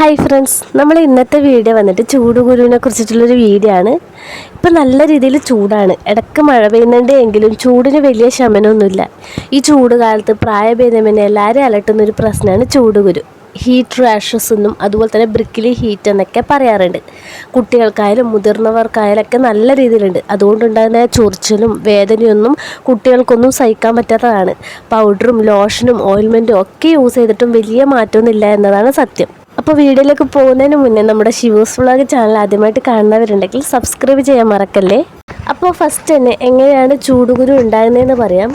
Hi friends നമ്മൾ ഇന്നത്തെ video വന്നിട്ട് ചൂടുകുരുവിനെ കുറിച്ചിട്ടുള്ളൊരു വീഡിയോ ആണ്. ഇപ്പം നല്ല രീതിയിൽ ചൂടാണ്. ഇടയ്ക്ക് മഴ പെയ്യുന്നുണ്ട് എങ്കിലും ചൂടിന് വലിയ ശമനമൊന്നുമില്ല. ഈ ചൂട് കാലത്ത് പ്രായഭേദമനെ എല്ലാവരും അലട്ടുന്ന ഒരു പ്രശ്നമാണ് ചൂടുകുരു. ഹീറ്റ് റാഷസ് എന്നും അതുപോലെ തന്നെ ബ്രിക്കിലി ഹീറ്റ് എന്നൊക്കെ പറയാറുണ്ട്. കുട്ടികൾക്കായാലും മുതിർന്നവർക്കായാലും ഒക്കെ നല്ല രീതിയിലുണ്ട്. അതുകൊണ്ടുണ്ടാകുന്ന ചൊറിച്ചിലും വേദനയൊന്നും കുട്ടികൾക്കൊന്നും സഹിക്കാൻ പറ്റാത്തതാണ്. പൗഡറും ലോഷനും ഓയിൽമെന്റും ഒക്കെ യൂസ് ചെയ്തിട്ടും വലിയ മാറ്റമൊന്നുമില്ല എന്നതാണ് സത്യം. അപ്പോൾ വീഡിയോയിലേക്ക് പോകുന്നതിന് മുന്നേ നമ്മുടെ ഷിവൂസ് വ്ളോഗ് ചാനൽ ആദ്യമായിട്ട് കാണുന്നവരുണ്ടെങ്കിൽ സബ്സ്ക്രൈബ് ചെയ്യാൻ മറക്കല്ലേ? അപ്പോൾ ഫസ്റ്റ് തന്നെ എങ്ങനെയാണ് ചൂടുകുരു ഉണ്ടാകുന്നതെന്ന് പറയാം.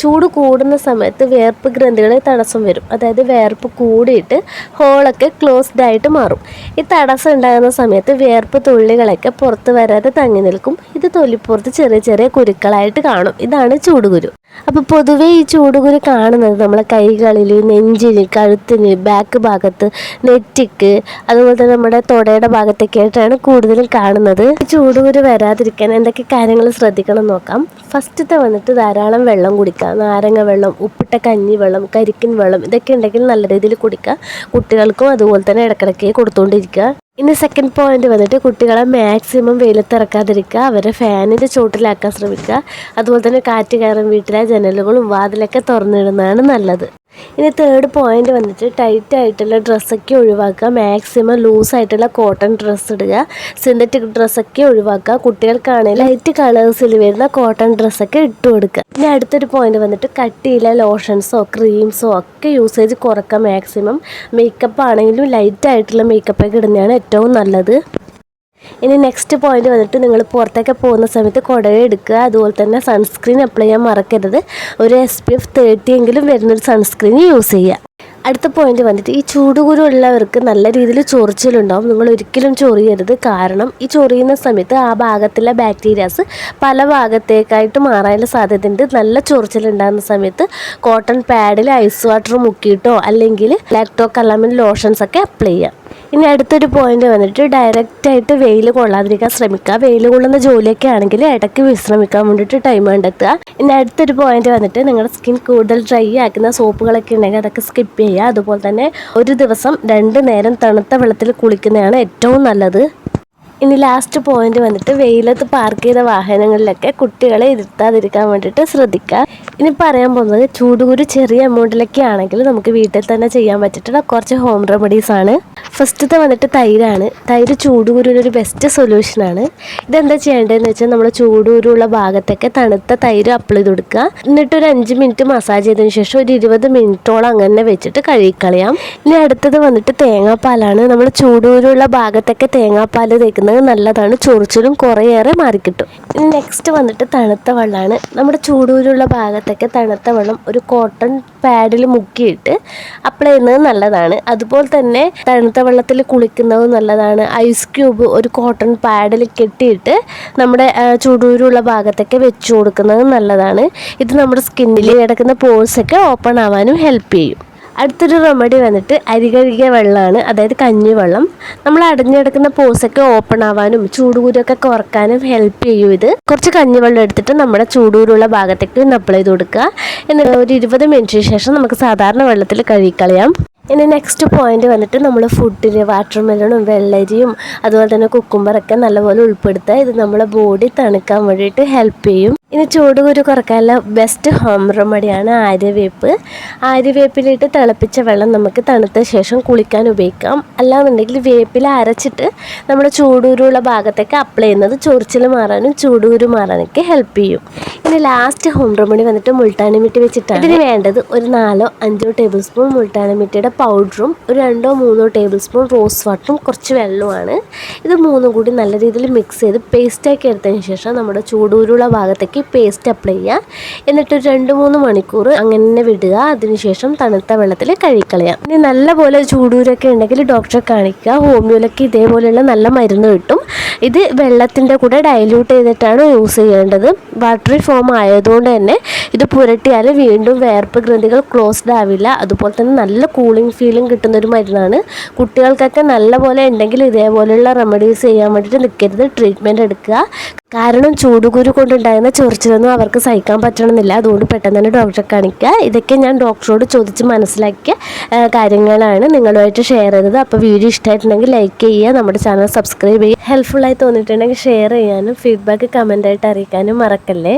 ചൂട് കൂടുന്ന സമയത്ത് വേർപ്പ് ഗ്രന്ഥികളിൽ തടസ്സം വരും. അതായത് വേർപ്പ് കൂടിയിട്ട് ഹോളൊക്കെ ക്ലോസ്ഡ് ആയിട്ട് മാറും. ഈ തടസ്സം ഉണ്ടാകുന്ന സമയത്ത് വേർപ്പ് തുള്ളികളൊക്കെ പുറത്ത് വരാതെ തങ്ങി നിൽക്കും. ഇത് തൊലിപ്പുറത്ത് ചെറിയ ചെറിയ കുരുക്കളായിട്ട് കാണും. ഇതാണ് ചൂടുകുരു. അപ്പോൾ പൊതുവേ ഈ ചൂടുകുരു കാണുന്നത് നമ്മളെ കൈകളിൽ നെഞ്ചിൽ കഴുത്തിന് ബാക്ക് ഭാഗത്ത് നെറ്റിക്ക് അതുപോലെ തന്നെ നമ്മുടെ തൊടയുടെ ഭാഗത്തൊക്കെ ആയിട്ടാണ് കൂടുതലും കാണുന്നത്. ചൂടുകുരു വരാതിരിക്കാൻ എന്തൊക്കെ കാര്യങ്ങൾ ശ്രദ്ധിക്കണം നോക്കാം. ഫസ്റ്റത്തെ വന്നിട്ട് ധാരാളം വെള്ളം കുടിക്കുക. നാരങ്ങ വെള്ളം ഉപ്പിട്ട കഞ്ഞി വെള്ളം കരിക്കിൻ വെള്ളം ഇതൊക്കെ ഉണ്ടെങ്കിൽ നല്ല രീതിയിൽ കുടിക്കുക. കുട്ടികൾക്കും അതുപോലെ തന്നെ ഇടക്കിടയ്ക്ക് കൊടുത്തുകൊണ്ടിരിക്കുക ഇനി സെക്കൻഡ് പോയിന്റ് വന്നിട്ട് കുട്ടികളെ മാക്സിമം വെയിലത്തിറക്കാതിരിക്കുക അവരെ ഫാനിന്റെ ചോട്ടിലാക്കാൻ ശ്രമിക്കുക. അതുപോലെ തന്നെ കാറ്റ് കയറും വീട്ടിലെ ജനലുകളും വാതിലൊക്കെ തുറന്നിടുന്നതാണ് നല്ലത്. ഇനി തേർഡ് പോയിന്റ് വന്നിട്ട് ടൈറ്റ് ആയിട്ടുള്ള ഡ്രസ്സൊക്കെ ഒഴിവാക്കുക. മാക്സിമം ലൂസ് ആയിട്ടുള്ള കോട്ടൺ ഡ്രസ്സ് ഇടുക. സിന്തറ്റിക് ഡ്രസ്സൊക്കെ ഒഴിവാക്കുക. കുട്ടികൾക്കാണെങ്കിൽ ലൈറ്റ് കളേഴ്സിൽ വരുന്ന കോട്ടൺ ഡ്രസ്സൊക്കെ ഇട്ട് കൊടുക്കുക. ഇനി അടുത്തൊരു പോയിന്റ് വന്നിട്ട് കട്ടിയിലെ ലോഷൻസോ ക്രീംസോ ഒക്കെ യൂസേജ് കുറക്കുക മാക്സിമം മേക്കപ്പ് ആണെങ്കിലും ലൈറ്റ് ആയിട്ടുള്ള മേക്കപ്പൊക്കെ ഇടുന്നതാണ് ഏറ്റവും നല്ലത്. ഇനി നെക്സ്റ്റ് പോയിന്റ് വന്നിട്ട് നിങ്ങൾ പുറത്തൊക്കെ പോകുന്ന സമയത്ത് കുടയെ എടുക്കുക. അതുപോലെ തന്നെ സൺസ്ക്രീൻ അപ്ലൈ ചെയ്യാൻ മറക്കരുത്. ഒരു എസ് പി എഫ് തേർട്ടി എങ്കിലും വരുന്നൊരു സൺസ്ക്രീൻ യൂസ് ചെയ്യുക. അടുത്ത പോയിന്റ് വന്നിട്ട് ഈ ചൂടുകുരു ഉള്ളവർക്ക് നല്ല രീതിയിൽ ചൊറിച്ചിലുണ്ടാവും നിങ്ങൾ ഒരിക്കലും ചൊറിയരുത്. കാരണം ഈ ചൊറിയുന്ന സമയത്ത് ആ ഭാഗത്തുള്ള ബാക്ടീരിയാസ് പല ഭാഗത്തേക്കായിട്ട് മാറാനുള്ള സാധ്യതയുണ്ട്. നല്ല ചൊറിച്ചിലുണ്ടാകുന്ന സമയത്ത് കോട്ടൺ പാഡിൽ ഐസ് വാട്ടർ മുക്കിയിട്ടോ അല്ലെങ്കിൽ ലാക്ടോ കലാമിൻ ലോഷൻസ് ഒക്കെ അപ്ലൈ ചെയ്യാം. ഇനി അടുത്തൊരു പോയിന്റ് വന്നിട്ട് ഡയറക്റ്റ് ആയിട്ട് വെയിൽ കൊള്ളാതിരിക്കാൻ ശ്രമിക്കുക. വെയിൽ കൊള്ളുന്ന ജോലിയൊക്കെ ആണെങ്കിൽ ഇടയ്ക്ക് വിശ്രമിക്കാൻ വേണ്ടിയിട്ട് ടൈം കണ്ടെത്തുക. ഇനി അടുത്തൊരു പോയിന്റ് വന്നിട്ട് നിങ്ങളുടെ സ്കിൻ കൂടുതൽ ഡ്രൈ ആക്കുന്ന സോപ്പുകളൊക്കെ ഉണ്ടെങ്കിൽ അതൊക്കെ സ്കിപ്പ് ചെയ്യുക. അതുപോലെ തന്നെ ഒരു ദിവസം രണ്ട് നേരം തണുത്ത വെള്ളത്തിൽ കുളിക്കുന്നതാണ് ഏറ്റവും നല്ലത്. ഇനി ലാസ്റ്റ് പോയിന്റ് വന്നിട്ട് വെയിലത്ത് പാർക്ക് ചെയ്ത വാഹനങ്ങളിലൊക്കെ കുട്ടികളെ ഇരുത്താതിരിക്കാൻ വേണ്ടിയിട്ട് ശ്രദ്ധിക്കുക. ഇനി പറയാൻ പോകുന്നത് ചൂടുകുരു ചെറിയ എമൗണ്ടിലൊക്കെ ആണെങ്കിൽ നമുക്ക് വീട്ടിൽ തന്നെ ചെയ്യാൻ പറ്റിയിട്ടുള്ള കുറച്ച് ഹോം റെമഡീസ് ആണ്. ഫസ്റ്റത്തെ വന്നിട്ട് തൈരാണ്. തൈര് ചൂടുകുരുവിനൊരു ബെസ്റ്റ് സൊല്യൂഷനാണ് ഇതെന്താ ചെയ്യേണ്ടതെന്ന് വെച്ചാൽ നമ്മൾ ചൂടുകുരുള്ള ഭാഗത്തൊക്കെ തണുത്ത തൈര് അപ്ലൈ ചെയ്ത് കൊടുക്കുക. എന്നിട്ട് ഒരു അഞ്ച് മിനിറ്റ് മസാജ് ചെയ്തതിന് ശേഷം ഒരു ഇരുപത് മിനിറ്റോളം അങ്ങനെ വെച്ചിട്ട് കഴുകിക്കളയാം. ഇനി അടുത്തത് വന്നിട്ട് തേങ്ങാപ്പാലാണ്. നമ്മൾ ചൂടുകുരുള്ള ഭാഗത്തൊക്കെ തേങ്ങാപ്പാൽ തേക്കുന്നത് നല്ലതാണ്. ചൊറിച്ചിലും കുറേയേറെ മാറിക്കിട്ടും നെക്സ്റ്റ് വന്നിട്ട് തണുത്ത വെള്ളമാണ്. നമ്മുടെ ചൂടുകുരുള്ള ഭാഗത്തൊക്കെ തണുത്ത വെള്ളം ഒരു കോട്ടൺ പാഡിൽ മുക്കിയിട്ട് അപ്ലൈ ചെയ്യുന്നത് നല്ലതാണ്. അതുപോലെ തന്നെ തണുത്ത വെള്ളത്തിൽ കുളിക്കുന്നത് നല്ലതാണ്. ഐസ് ക്യൂബ് ഒരു കോട്ടൺ പാഡിൽ കെട്ടിയിട്ട് നമ്മുടെ ചൂടൂരുള്ള ഭാഗത്തൊക്കെ വെച്ച് കൊടുക്കുന്നത് നല്ലതാണ്. ഇത് നമ്മുടെ സ്കിന്നിൽ കിടക്കുന്ന പോഴ്സൊക്കെ ഓപ്പൺ ആവാനും ഹെൽപ്പ് ചെയ്യും. അടുത്തൊരു റെമഡി വന്നിട്ട് അരി കഴുകിയ വെള്ളമാണ് അതായത് കഞ്ഞിവെള്ളം. നമ്മൾ അടഞ്ഞെടുക്കുന്ന പോസൊക്കെ ഓപ്പൺ ആവാനും ചൂടുകൂരൊക്കെ കുറക്കാനും ഹെൽപ്പ് ചെയ്യും ഇത്. കുറച്ച് കഞ്ഞിവെള്ളം എടുത്തിട്ട് നമ്മുടെ ചൂടുകൂരുള്ള ഭാഗത്തേക്ക് നപ്പിൾ ചെയ്ത് കൊടുക്കുക. എന്നിട്ട് ഒരു ഇരുപത് മിനിറ്റിന് ശേഷം നമുക്ക് സാധാരണ വെള്ളത്തിൽ കഴുകിക്കളയാം. ഇനി നെക്സ്റ്റ് പോയിന്റ് വന്നിട്ട് നമ്മൾ ഫുഡിൽ വാട്ടർ മെലണും വെള്ളരിയും അതുപോലെ തന്നെ കുക്കുംബറൊക്കെ നല്ലപോലെ ഉൾപ്പെടുത്തുക ഇത് നമ്മളെ ബോഡി തണുക്കാൻ വേണ്ടിയിട്ട് ഹെൽപ്പ് ചെയ്യും. ഇനി ചൂടുകുരു കുറക്കാനുള്ള ബെസ്റ്റ് ഹോം റെമഡിയാണ് ആര്യവേപ്പ്. ആര്യവേപ്പിലിട്ട് തിളപ്പിച്ച വെള്ളം നമുക്ക് തണുത്ത ശേഷം കുളിക്കാൻ ഉപയോഗിക്കാം. അല്ലാന്നുണ്ടെങ്കിൽ വേപ്പില അരച്ചിട്ട് നമ്മുടെ ചൂടുകുരുള്ള ഭാഗത്തേക്ക് അപ്ലൈ ചെയ്യുന്നത് ചൊറിച്ചിൽ മാറാനും ചൂടുകുരു മാറാനൊക്കെ ഹെൽപ്പ് ചെയ്യും. ഇനി ലാസ്റ്റ് ഹോം റെമഡി വന്നിട്ട് മുൾട്ടാണി വെച്ചിട്ടാണ്. ഇതിന് വേണ്ടത് ഒരു നാലോ അഞ്ചോ ടേബിൾ സ്പൂൺ മിട്ടിയുടെ പൗഡറും ഒരു രണ്ടോ മൂന്നോ ടേബിൾ സ്പൂൺ റോസ് വാട്ടറും കുറച്ച് വെള്ളവുമാണ്. ഇത് മൂന്നും കൂടി നല്ല രീതിയിൽ മിക്സ് ചെയ്ത് പേസ്റ്റാക്കി എടുത്തതിന് ശേഷം നമ്മുടെ ചൂടുകുരുള്ള ഭാഗത്തേക്ക് പേസ്റ്റ് അപ്ലൈ ചെയ്യുക. എന്നിട്ട് രണ്ട് മൂന്ന് മണിക്കൂർ അങ്ങനെ വിടുക. അതിനുശേഷം തണുത്ത വെള്ളത്തിൽ കഴിക്കളയാം ഇനി നല്ലപോലെ ചൂടൂരൊക്കെ ഉണ്ടെങ്കിൽ ഡോക്ടറെ കാണിക്കുക. ഹോമിയോയിലൊക്കെ ഇതേപോലെയുള്ള നല്ല മരുന്ന് കിട്ടും. ഇത് വെള്ളത്തിന്റെ കൂടെ ഡൈല്യൂട്ട് ചെയ്തിട്ടാണ് യൂസ് ചെയ്യേണ്ടത്. വാട്ടറി ഫോം ആയതുകൊണ്ട് തന്നെ ഇത് പുരട്ടിയാൽ വീണ്ടും വേർപ്പ് ഗ്രന്ഥികൾ ക്ലോസ്ഡ് ആവില്ല. അതുപോലെ തന്നെ നല്ല കൂളിംഗ് ഫീലും കിട്ടുന്ന ഒരു മരുന്നാണ്. കുട്ടികൾക്കൊക്കെ നല്ലപോലെ ഉണ്ടെങ്കിൽ ഇതേപോലെയുള്ള റെമഡീസ് ചെയ്യാൻ വേണ്ടിയിട്ട് നിൽക്കരുത്. ട്രീറ്റ്മെന്റ് എടുക്കുക. കാരണം ചൂടുകുരു കൊണ്ടുണ്ടാകുന്ന ചൊറിച്ചിലൊന്നും അവർക്ക് സഹിക്കാൻ പറ്റണമെന്നില്ല. അതുകൊണ്ട് പെട്ടെന്ന് തന്നെ ഡോക്ടറെ കാണിക്കുക. ഇതൊക്കെ ഞാൻ ഡോക്ടറോട് ചോദിച്ച് മനസ്സിലാക്കിയ കാര്യങ്ങളാണ് നിങ്ങളുമായിട്ട് ഷെയർ ചെയ്തത്. അപ്പോൾ വീഡിയോ ഇഷ്ടമായിട്ടുണ്ടെങ്കിൽ ലൈക്ക് ചെയ്യുക നമ്മുടെ ചാനൽ സബ്സ്ക്രൈബ് ചെയ്യുക. ഹെൽപ്ഫുള്ളായി തോന്നിയിട്ടുണ്ടെങ്കിൽ ഷെയർ ചെയ്യാനും ഫീഡ്ബാക്ക് കമന്റായിട്ട് അറിയിക്കാനും മറക്കല്ലേ?